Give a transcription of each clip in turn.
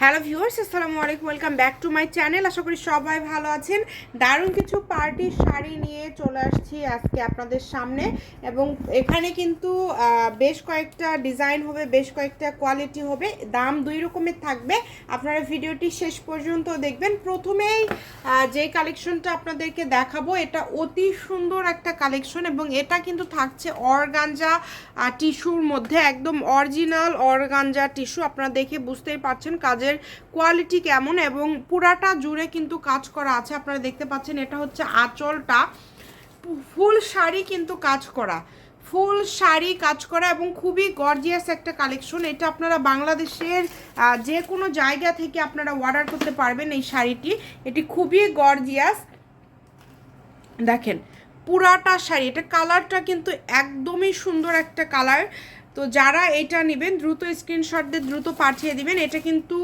Hello viewers, আসসালামু আলাইকুম, welcome back to my channel. আশা করি সবাই ভালো আছেন। দারুণ কিছু পার্টির শাড়ি নিয়ে চলে আসছি আজকে আপনাদের সামনে। এবং এখানে কিন্তু বেশ কয়েকটা ডিজাইন হবে, বেশ কয়েকটা কোয়ালিটি হবে। দাম দুই রকমের থাকবে। আপনারা ভিডিওটি শেষ পর্যন্ত দেখবেন। প্রথমেই যে কালেকশনটা আপনাদেরকে দেখাবো, এটা অতি সুন্দর একটা কালেকশন এবং এটা কিন্তু থাকছে অর্গানজা টিস্যুর মধ্যে। একদম অরিজিনাল অর্গানজা টিস্যু। আপনারা দেখে বুঝতেই পারছেন কাজের কোয়ালিটি কেমন এবং পুরাটা জুড়ে কিন্তু কাজ করা আছে। আপনারা দেখতে পাচ্ছেন এটা হচ্ছে আঁচলটা। ফুল শাড়ি কিন্তু কাজ করা। ফুল শাড়ি কাজ করা এবং খুবই গর্জিয়াস একটা কালেকশন এটা আপনারা বাংলাদেশের যে কোনো জায়গা থেকে আপনারা অর্ডার করতে পারবেন এই শাড়িটি। এটি খুবই গর্জিয়াস দেখেন, পুরাটা শাড়ি। এটা কালারটা কিন্তু একদমই সুন্দর একটা কালার তো যারা এটা নেবেন, দ্রুত স্ক্রিনশট দিয়ে দ্রুত পাঠিয়ে দিবেন। এটা কিন্তু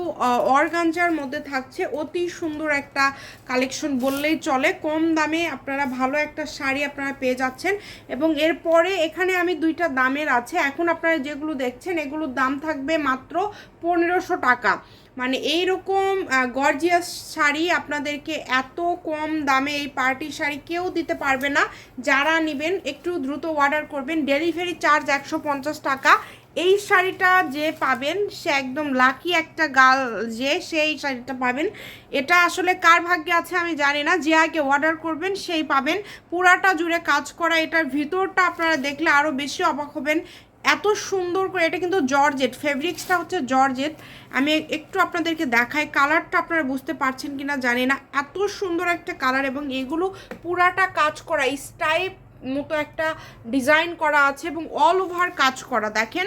অর্গানজার মধ্যে থাকছে। অতি সুন্দর একটা কালেকশন বললেই চলে। কম দামে আপনারা ভালো একটা শাড়ি আপনারা পেয়ে যাচ্ছেন। এবং এরপরে এখানে আমি দুইটা দামের আছে। এখন আপনারা যেগুলো দেখছেন, এগুলোর দাম থাকবে মাত্র পনেরোশো টাকা। মানে এই রকম গর্জিয়াস শাড়ি আপনাদেরকে এত কম দামে এই পার্টি শাড়ি কেউ দিতে পারবে না। যারা নেবেন, একটু দ্রুত অর্ডার করবেন। ডেলিভারি চার্জ একশো পঞ্চাশ টাকা। এই শাড়িটা যে পাবেন, সে একদম লাকি একটা গাল যে সেই শাড়িটা পাবেন। এটা আসলে কার ভাগ্যে আছে আমি জানি না। যে আগে অর্ডার করবেন, সেই পাবেন। পুরাটা জুড়ে কাজ করা, এটার ভিতরটা আপনারা দেখলে আরও বেশি অবাক হবেন। এত সুন্দর করে, এটা কিন্তু জর্জেট ফেব্রিক্সটা হচ্ছে জর্জেট আমি একটু আপনাদেরকে দেখাই কালারটা আপনারা বুঝতে পারছেন কিনা জানি না। এত সুন্দর একটা কালার এবং এগুলো পুরাটা কাজ করা স্টাইপ মতো একটা ডিজাইন করা আছে এবং অল ওভার কাজ করা। দেখেন,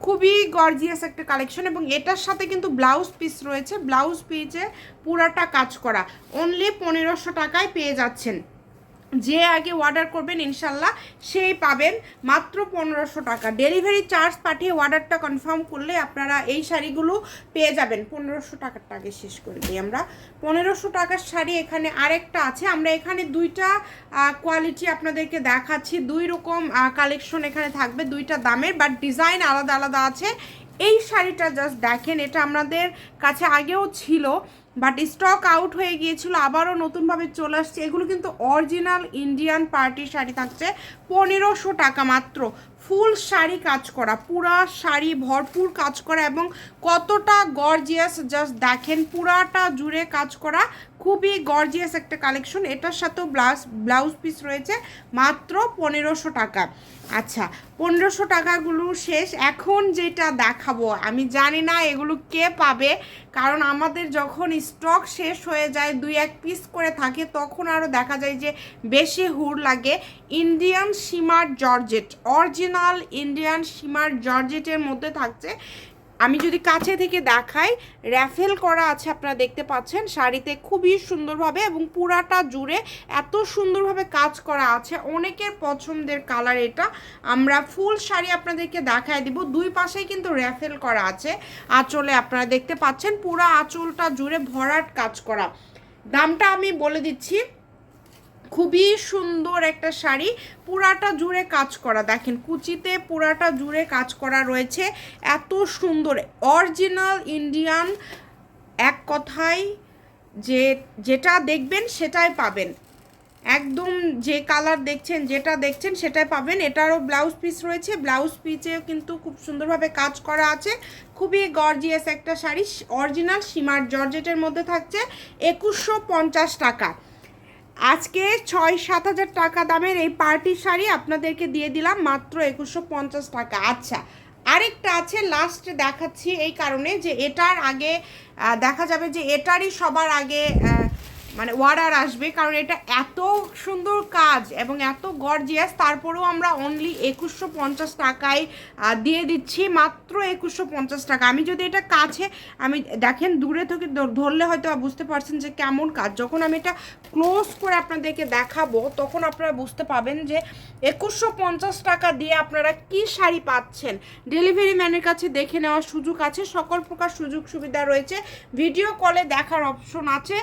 খুবই গর্জিয়াস একটা কালেকশন এবং এটার সাথে কিন্তু ব্লাউজ পিস রয়েছে। ব্লাউজ পিসে পুরাটা কাজ করা। অনলি পনেরোশো টাকায় পেয়ে যাচ্ছেন। যে আগে অর্ডার করবেন, ইনশাল্লাহ সেই পাবেন মাত্র পনেরোশো টাকা। ডেলিভারি চার্জ পাঠিয়ে অর্ডারটা কনফার্ম করলে আপনারা এই শাড়িগুলো পেয়ে যাবেন। পনেরোশো টাকার আগে শেষ করে দিই আমরা। পনেরোশো টাকার শাড়ি এখানে আরেকটা আছে। আমরা এখানে দুইটা কোয়ালিটি আপনাদেরকে দেখাচ্ছি। দুই রকম কালেকশন এখানে থাকবে, দুইটা দামের বাট ডিজাইন আলাদা আলাদা আছে। এই শাড়িটা জাস্ট দেখেন, এটা আমাদের কাছে আগেও ছিল। বাট স্টক আউট হয়ে গিয়েছিল, আবারও নতুনভাবে চলে আসছে। এগুলো কিন্তু অরিজিনাল ইন্ডিয়ান পার্টি শাড়ি থাকছে, পনেরোশো টাকা মাত্র। ফুল শাড়ি কাজ করা, পুরা শাড়ি ভরপুর কাজ করা এবং কতটা গর্জিয়াস জাস্ট দেখেন, পুরাটা জুড়ে কাজ করা, খুবই গর্জিয়াস একটা কালেকশন এটার সাথেও ব্লাউজ ব্লাউজ পিস রয়েছে মাত্র পনেরোশো টাকা। আচ্ছা পনেরোশো টাকাগুলো শেষ। এখন যেটা দেখাবো, আমি জানি না এগুলো কে পাবে, কারণ আমাদের যখন স্টক শেষ হয়ে যায়, দুই এক পিস করে থাকে, তখন আরও দেখা যায় যে বেশি হুড় লাগে। ইন্ডিয়ান সীমার জর্জেট অরিজিনাল ইন্ডিয়ান সীমার জর্জেটের মধ্যে থাকছে। আমি যদি কাছে থেকে দেখাই র্যাফেল করা আছে আপনারা দেখতে পাচ্ছেন। শাড়িতে খুবই সুন্দরভাবে এবং পুরাটা জুড়ে এত সুন্দরভাবে কাজ করা আছে। অনেকের পছন্দের কালার এটা। আমরা ফুল শাড়ি আপনাদেরকে দেখায় দিব। দুই পাশেই কিন্তু র্যাফেল করা আছে। আঁচলে আপনারা দেখতে পাচ্ছেন পুরা আঁচলটা জুড়ে ভরাট কাজ করা। দামটা আমি বলে দিচ্ছি। খুবই সুন্দর একটা শাড়ি। পুরাটা জুড়ে কাজ করা। দেখেন, কুচিতে পুরাটা জুড়ে কাজ করা রয়েছে। এত সুন্দর। অরিজিনাল ইন্ডিয়ান এক কথায় যে, যেটা দেখবেন সেটাই পাবেন। একদম যে কালার দেখছেন, যেটা দেখছেন সেটাই পাবেন। এটারও ব্লাউজ পিস রয়েছে। ব্লাউজ পিসেও কিন্তু খুব সুন্দরভাবে কাজ করা আছে। খুবই গর্জিয়াস একটা শাড়ি। অরিজিনাল সীমার জর্জেটের মধ্যে থাকছে। একুশশো টাকা। আজকে ছয়, সাত হাজার টাকা দামের এই পার্টি শাড়ি আপনাদেরকে দিয়ে দিলাম, মাত্র একুশশো পঞ্চাশ টাকা। আচ্ছা আরেকটা আছে লাস্টে দেখাচ্ছি এই কারণে যে এটার আগে দেখা যাবে যে এটারই সবার আগে মানে অর্ডার আসবে, কারণ এটা এত সুন্দর কাজ এবং এত গর্জিয়াস তারপরেও আমরা অনলি একুশশো পঞ্চাশ টাকায় দিয়ে দিচ্ছি, মাত্র একুশশো পঞ্চাশ টাকা। আমি যদি এটা কাছে, আমি দেখেন দূরে থেকে ধরলে হয়তো বুঝতে পারছেন যে কেমন কাজ। যখন আমি এটা ক্লোজ করে আপনাদেরকে দেখাবো, তখন আপনারা বুঝতে পাবেন যে একুশশো পঞ্চাশ টাকা দিয়ে আপনারা কি শাড়ি পাচ্ছেন। ডেলিভারি ম্যানের কাছে দেখে নেওয়ার সুযোগ আছে, সকল প্রকার সুযোগ সুবিধা রয়েছে ভিডিও কলে দেখার অপশন আছে।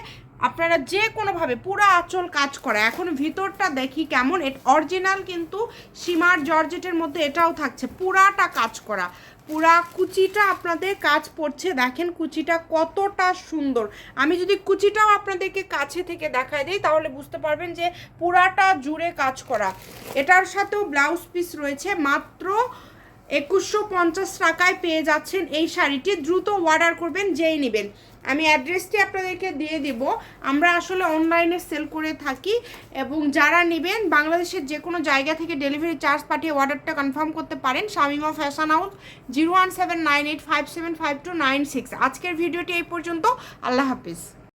আপনারা যে কোনোভাবে পুরো আঁচল কাজ করা, এখন ভিতরটা দেখি কেমন এট অরিজিনাল কিন্তু সীমার জর্জেটের মধ্যে এটাও থাকছে, পুরাটা কাজ করা। পুরা কুচিটা আপনাদের কাজ পড়ছে, দেখেন কুচিটা কতটা সুন্দর। আমি যদি কুচিটাও আপনাদেরকে কাছে থেকে দেখায় দিই, তাহলে বুঝতে পারবেন যে পুরাটা জুড়ে কাজ করা। এটার সাথেও ব্লাউজ পিস রয়েছে, মাত্র একুশশো পঞ্চাশ টাকায় পেয়ে যাচ্ছেন এই শাড়িটি। দ্রুত অর্ডার করবেন, যেই নেবেন। আমি অ্যাড্রেসটি আপনাদেরকে দিয়ে দিব। আমরা আসলে অনলাইনে সেল করে থাকি এবং যারা নেবেন, বাংলাদেশের যে কোনো জায়গা থেকে ডেলিভারি চার্জ পাঠিয়ে অর্ডারটা কনফার্ম করতে পারেন। Shamima fashion house, zero one seven nine eight five seven five two nine six. আজকের ভিডিওটি এই পর্যন্ত। আল্লাহ হাফিজ।